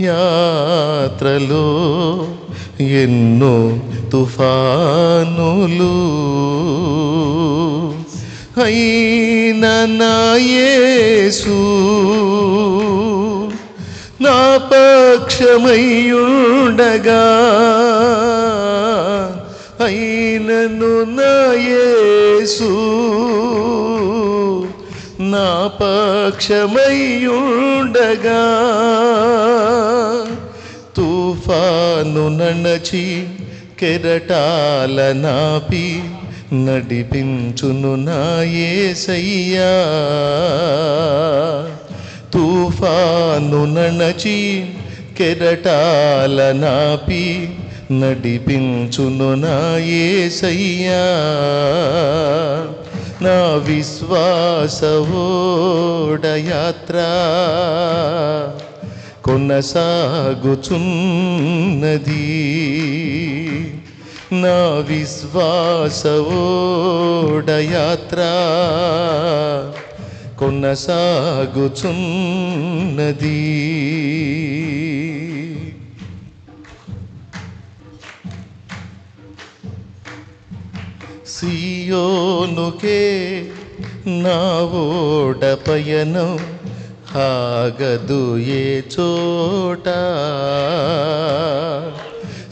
యాత్రలో ఎన్నో తుఫానులు. అయినయేసు నా యేసు పక్షమయ్యుండగా. అయినను నా యేసు తుఫాను నణచి కెరటాల నాపి నడిపించును నా యేసయ్యా తుఫాను నణచి కెరటాల నాపి నడిపించును నా యేసయ్యా నా విశ్వాసవోడయాత్ర కొనసాగుచున్నది. నా విశ్వాసవోడయాత్ర కొనసాగుచున్నది. సియోనుకే నా ఓడ పయనం ఆగదు ఏ చోట.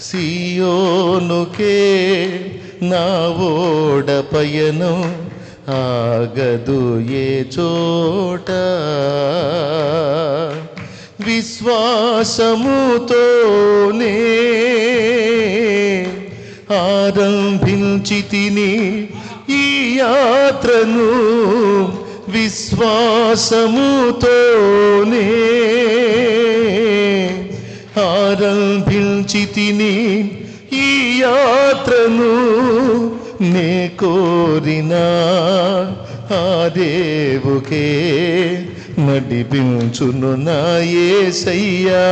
సియోనుకే నా ఓడ పయనం ఆగదు ఏ చోట. విశ్వాసముతోనే ఆరంభించి తిని ఈ యాత్రను విశ్వాసముతోనే ఆరంభించి తిని ఈ యాత్రను నే కోరిన ఆ దేవుకే నడిపించును నా యేసయ్యా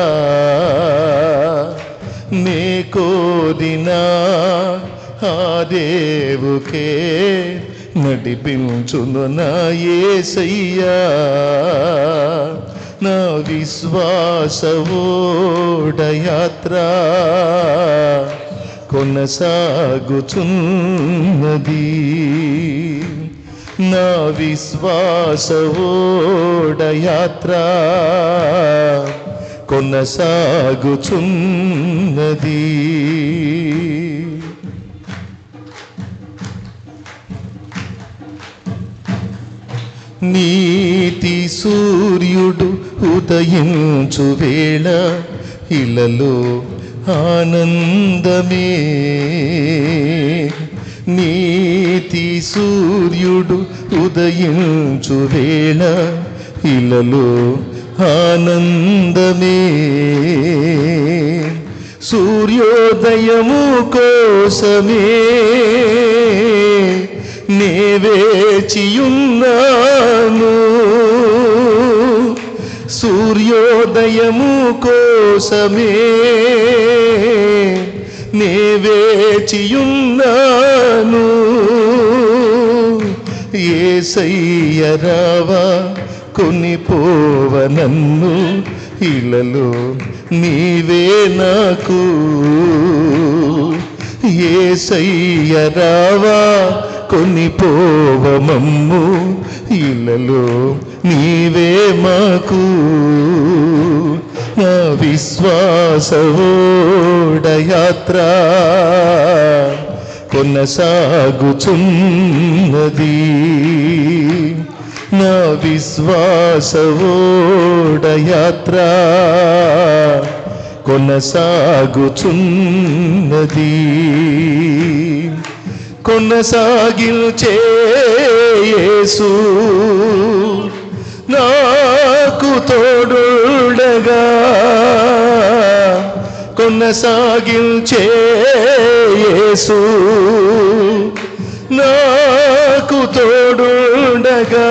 నే కోరిన ఆ దేవుకే నడిపించును నా యేసయ్యా నా విశ్వాసవోడయాత్ర కొనసాగుచున్నది. నా విశ్వాసవోడయాత్ర కొనసాగుచున్నది. నీతి సూర్యుడు ఉదయించు వేళ ఇలలో ఆనందమే. నీతి సూర్యుడు ఉదయించు వేళ ఇలలో ఆనందమే. సూర్యోదయము కోసమే నే వేచియున్నాను సూర్యోదయము కోసమే నే వేచియున్నాను సయ్యరావా కొనిపోవ నన్ను ఇలలో నీవే నాకు. ఏసయ్యరావా కొనిపోవ మమ్ము ఇలలో నీవే మాకు. నా విశ్వాసోడయాత్ర కొనసాగుచున్నది. నా విశ్వాస ఓడయాత్ర కొనసాగుచున్నది. కొనసాగిల్చే యేసు నాకు తోడుడగా. కొనసాగిల్చే యేసు నాకు తోడుండగా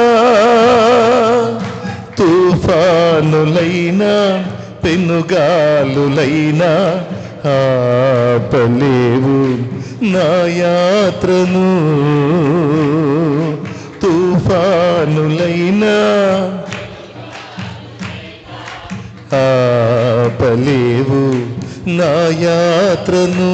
తుఫానులైనా పెనుగాలులైనా ఆపలేవు నా యాత్రను. తుఫానులైనా ఆపలేవు నా యాత్రను.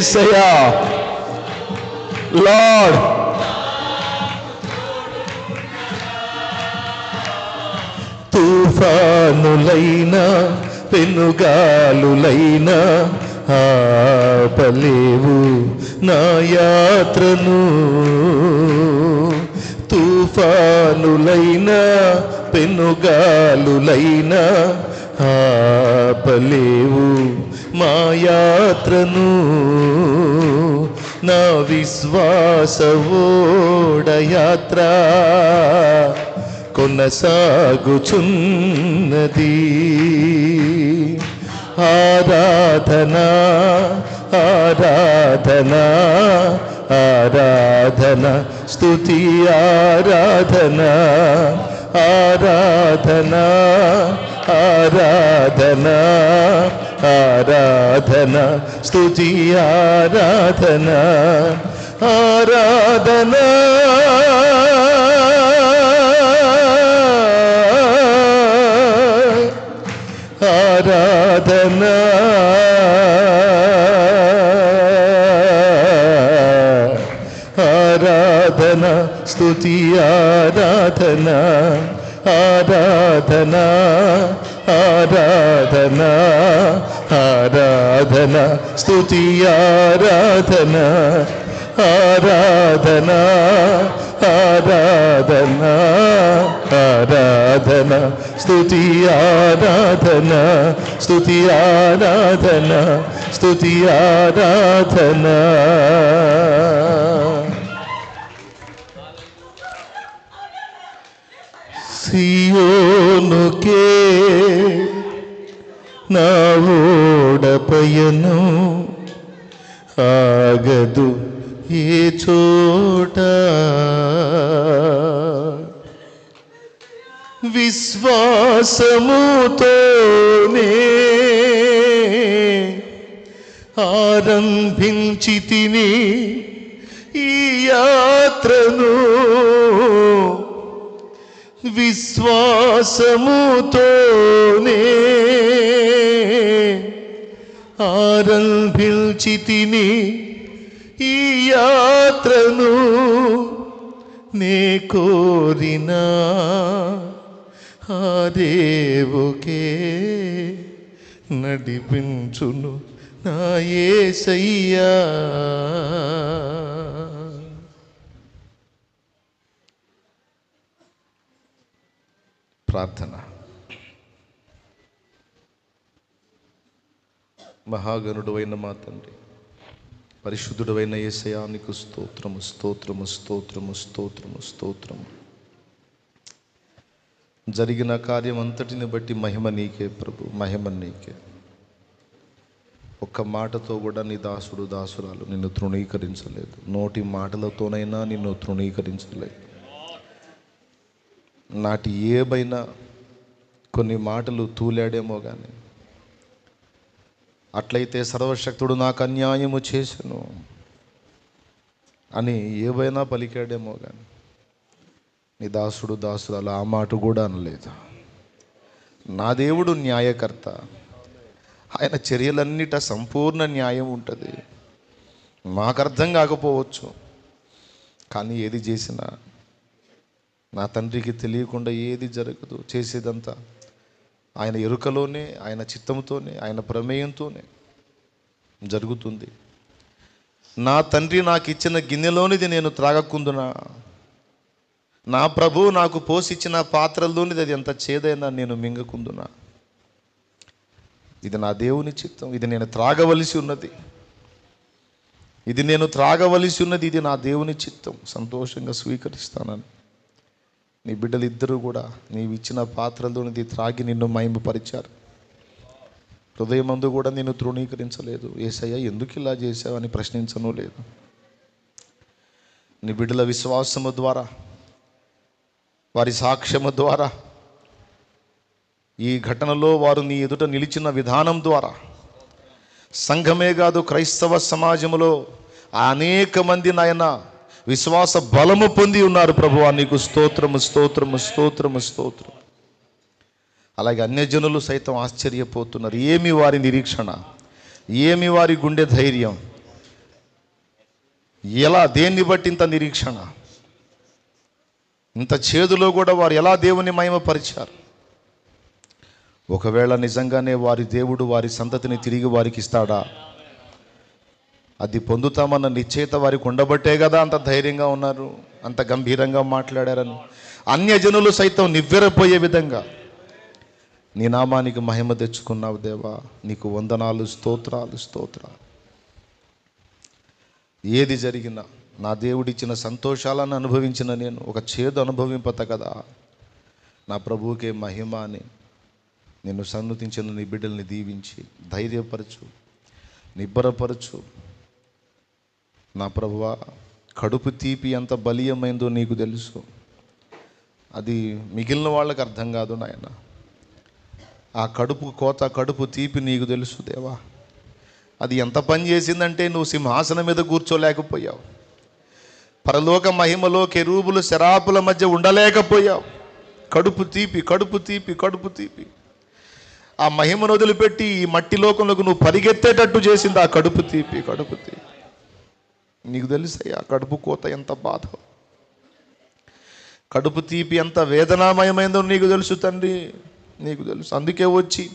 ఏసయ్యా. లార్డ్. తుఫానులైనా పెనుగాలులైనా ఆపలేవు నా యాత్రను. తుఫానులైనా పెనుగాలులైనా ఆపలేవు. మా యాత్రను నా విశ్వాస ఓడ కొనసాగుచున్నది. ఆరాధనా ఆరాధనా ఆరాధన స్తుతి ఆరాధన ఆరాధన ఆరాధన. ఆరాధన స్తుతి ఆరాధన ఆరాధన ఆరాధన ఆరాధన స్తుతి ఆరాధన ఆరాధన ఆరాధన ఆరాధన స్తుతి ఆరాధన ఆరాధన ఆరాధన ఆరాధన స్తుతి ఆరాధన స్తుతి ఆరాధన స్తుతి ఆరాధన సియోనుకే నా ఓడ పయనం ఆగదు ఏ చోట. విశ్వాసముతోనే ఆరంభించి తిని ఈ యాత్రను విశ్వాసముతోనే ఆరంభించితిని ఈ యాత్రను నే కోరినా ఆ దేవుకే నడిపించును నా యేసయ్యా ప్రార్థన. మహాగణుడువైన మా తండ్రి పరిశుద్ధుడైన ఏసయానికి స్తోత్రము స్తోత్రము స్తోత్రము స్తోత్రము స్తోత్రము. జరిగిన కార్యం అంతటిని బట్టి మహిమ నీకే ప్రభు మహిమ నీకే. ఒక్క మాటతో కూడా నీ దాసుడు దాసురాలు నిన్ను తృణీకరించలేదు. నోటి మాటలతోనైనా నిన్ను తృణీకరించలేదు. నాటి ఏమైనా కొన్ని మాటలు తూలాడేమో కానీ అట్లయితే సర్వశక్తుడు నాకు అన్యాయము చేశాను అని ఏవైనా పలికాడేమో కానీ నీ దాసుడు దాసుడు అలా ఆ మాట కూడా అనలేదు. నా దేవుడు న్యాయకర్త. ఆయన చర్యలన్నిట సంపూర్ణ న్యాయం ఉంటుంది. మాకు అర్థం కాకపోవచ్చు. కానీ ఏది చేసినా నా తండ్రికి తెలియకుండా ఏది జరగదు చేసేదంతా ఆయన ఎరుకలోనే ఆయన చిత్తంతోనే ఆయన ప్రమేయంతోనే జరుగుతుంది. నా తండ్రి నాకు ఇచ్చిన గిన్నెలోనిది నేను త్రాగకుందునా నా ప్రభు నాకు పోసిచ్చిన పాత్రలోనిది అది ఎంత చేదైనా నేను మింగకుందునా ఇది నా దేవుని చిత్తం ఇది నేను త్రాగవలసి ఉన్నది. ఇది నేను త్రాగవలసి ఉన్నది ఇది నా దేవుని చిత్తం. సంతోషంగా స్వీకరిస్తానని. నీ బిడ్డలు కూడా నీవు ఇచ్చిన పాత్రలోనిది త్రాగి నిన్ను మహిమపరిచారు హృదయమందు కూడా నిన్ను తృణీకరించలేదు. ఏసయ్య ఎందుకు ఇలా చేశావని ప్రశ్నించను లేదు. నీ బిడ్డల విశ్వాసము ద్వారా వారి సాక్ష్యము ద్వారా ఈ ఘటనలో వారు నీ ఎదుట నిలిచిన విధానం ద్వారా సంఘమే కాదు క్రైస్తవ సమాజంలో అనేక మంది నాయన విశ్వాస బలము పొంది ఉన్నారు ప్రభువా. నీకు స్తోత్రము స్తోత్రము స్తోత్రము స్తోత్రం. అలాగే అన్యజనులు సైతం ఆశ్చర్యపోతున్నారు. ఏమి వారి నిరీక్షణ? ఏమి వారి గుండె ధైర్యం? ఎలా దేన్ని బట్టి ఇంత నిరీక్షణ? ఇంత చేదులో కూడా వారు ఎలా దేవుని మహిమపరిచారు? ఒకవేళ నిజంగానే వారి దేవుడు వారి సంతతిని తిరిగి వారికి ఇస్తాడా? అది పొందుతామన్న నిశ్చయిత వారికి ఉండబట్టే కదా అంత ధైర్యంగా ఉన్నారు అంత గంభీరంగా మాట్లాడారని. అన్యజనులు సైతం నివ్వెరపోయే విధంగా. నీ నామానికి మహిమ తెచ్చుకున్నావు దేవా నీకు వందనాలు స్తోత్రాలు స్తోత్రాలు. ఏది జరిగినా నా దేవుడిచ్చిన సంతోషాలను అనుభవించిన నేను ఒక చేదు అనుభవింపత కదా. నా ప్రభువుకే మహిమ అని నిన్ను సన్నుతించిన నీ బిడ్డల్ని దీవించి ధైర్యపరచు నిబ్బరపరచు నా ప్రభువా కడుపు తీపి ఎంత బలీయమైందో నీకు తెలుసు. అది మిగిలిన వాళ్ళకి అర్థం కాదు నాయన. ఆ కడుపు కోత కడుపు తీపి నీకు తెలుసు దేవా. అది ఎంత పని చేసిందంటే నువ్వు సింహాసనం మీద కూర్చోలేకపోయావు. పరలోక మహిమలో కెరూబులు శరాపుల మధ్య ఉండలేకపోయావు. కడుపు తీపి కడుపు తీపి కడుపు తీపి. ఆ మహిమను వదిలిపెట్టి ఈ మట్టి లోకంలోకి నువ్వు పరిగెత్తేటట్టు చేసింది ఆ కడుపు తీపి కడుపు తీపి. నీకు తెలుసయ్యా కడుపు కోత ఎంత బాధ. కడుపు తీపి ఎంత వేదనామయమైందో నీకు తెలుసు తండ్రి నీకు తెలుసు. అందుకే వచ్చి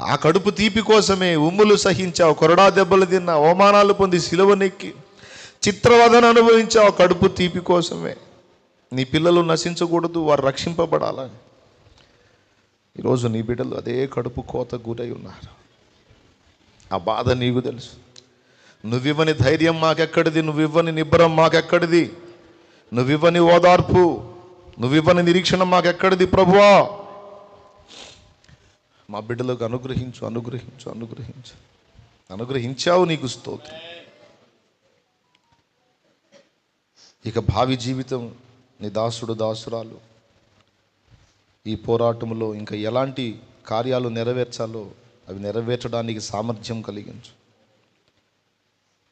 ఆ కడుపు తీపి కోసమే ఉమ్ములు సహించావు కొరడా దెబ్బలు తిన్న అవమానాలు పొంది సిలువనెక్కి చిత్రవదన అనుభవించావు కడుపు తీపి కోసమే. నీ పిల్లలు నశించకూడదు వారు రక్షింపబడాలని. ఈరోజు నీ బిడ్డలు అదే కడుపు కోత గురై ఉన్నారు. ఆ బాధ నీకు తెలుసు. నువ్వివ్వని ధైర్యం మాకెక్కడిది? నువ్వివ్వని నిబ్బరం మాకెక్కడిది? నువ్వివ్వని ఓదార్పు నువ్వివ్వని నిరీక్షణ మాకెక్కడిది ప్రభువా? మా బిడ్డలకు అనుగ్రహించు అనుగ్రహించు అనుగ్రహించు. అనుగ్రహించావు నీకు స్తోత్రం. ఇక భావి జీవితం నీ దాసుడు దాసురాలు ఈ పోరాటంలో ఇంకా ఎలాంటి కార్యాలు నెరవేర్చాలో అవి నెరవేర్చడానికి సామర్థ్యం కలిగించు.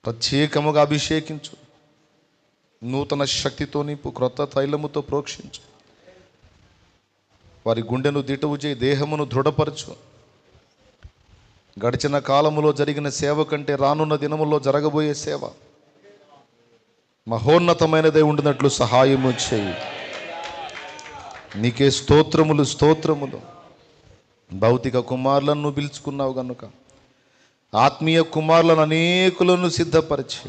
ప్రత్యేకముగా అభిషేకించు. నూతన శక్తితో నింపు క్రొత్త తైలముతో ప్రోక్షించు. వారి గుండెను దిటవు చేయి దేహమును దృఢపరచు. గడిచిన కాలములో జరిగిన సేవ కంటే రానున్న దినములో జరగబోయే సేవ. మహోన్నతమైనదే ఉండినట్లు సహాయము చేయి. నీకే స్తోత్రములు స్తోత్రములు. భౌతిక కుమారులను పిలుచుకున్నావు కనుక ఆత్మీయ కుమారులను అనేకులను సిద్ధపరిచి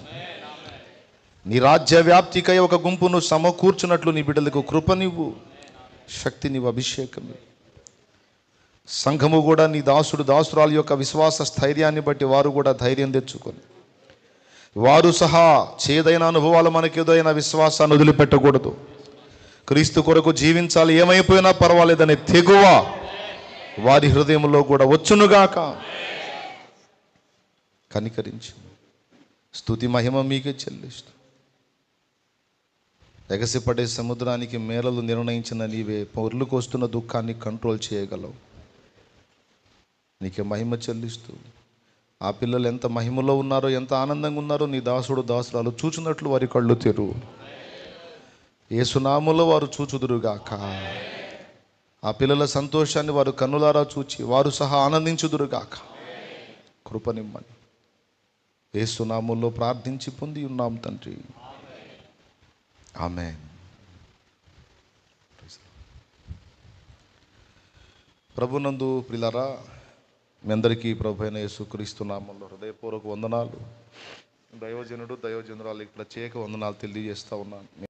నీ రాజ్య వ్యాప్తికై ఒక గుంపును సమకూర్చున్నట్లు నీ బిడ్డలకు కృపనివ్వు శక్తినివ్వు అభిషేకం సంఘము కూడా నీ దాసుడు దాసురాలు యొక్క విశ్వాస స్థైర్యాన్ని బట్టి వారు కూడా ధైర్యం తెచ్చుకొని వారు సహా చేదైన అనుభవాలు మనకేదైనా విశ్వాసాన్ని వదిలిపెట్టకూడదు. క్రీస్తు కొరకు జీవించాలి ఏమైపోయినా పర్వాలేదనే తెగువ వారి హృదయంలో కూడా వచ్చునుగాక. కనికరించు స్తుతి మహిమ మీకే చెల్లిస్తూ. ఎగసిపడే సముద్రానికి మేళలు నిర్ణయించిన నీవే పొర్లుకు వస్తున్న దుఃఖాన్ని కంట్రోల్ చేయగలవు. నీకే మహిమ చెల్లిస్తూ. ఆ పిల్లలు ఎంత మహిమలో ఉన్నారో ఎంత ఆనందంగా ఉన్నారో నీ దాసుడు దాసురాలు చూచున్నట్లు వారి కళ్ళు తెరు ఏ సునాములో వారు చూచుదురుగాక. ఆ పిల్లల సంతోషాన్ని వారు కన్నులారా చూచి వారు సహా ఆనందించుదురుగాక. కృపనిమ్మని. ఏసునామంలో ప్రార్థించి పొంది ఉన్నాం తండ్రి. ఆమె ప్రభునందు ప్రిలరా మీ అందరికీ ప్రభు అయిన యేసుక్రీస్తు నామంలో హృదయపూర్వక వందనాలు. దైవజనుడు దైవజనురాలకి ప్రత్యేక వందనాలు తెలియజేస్తా ఉన్నాను.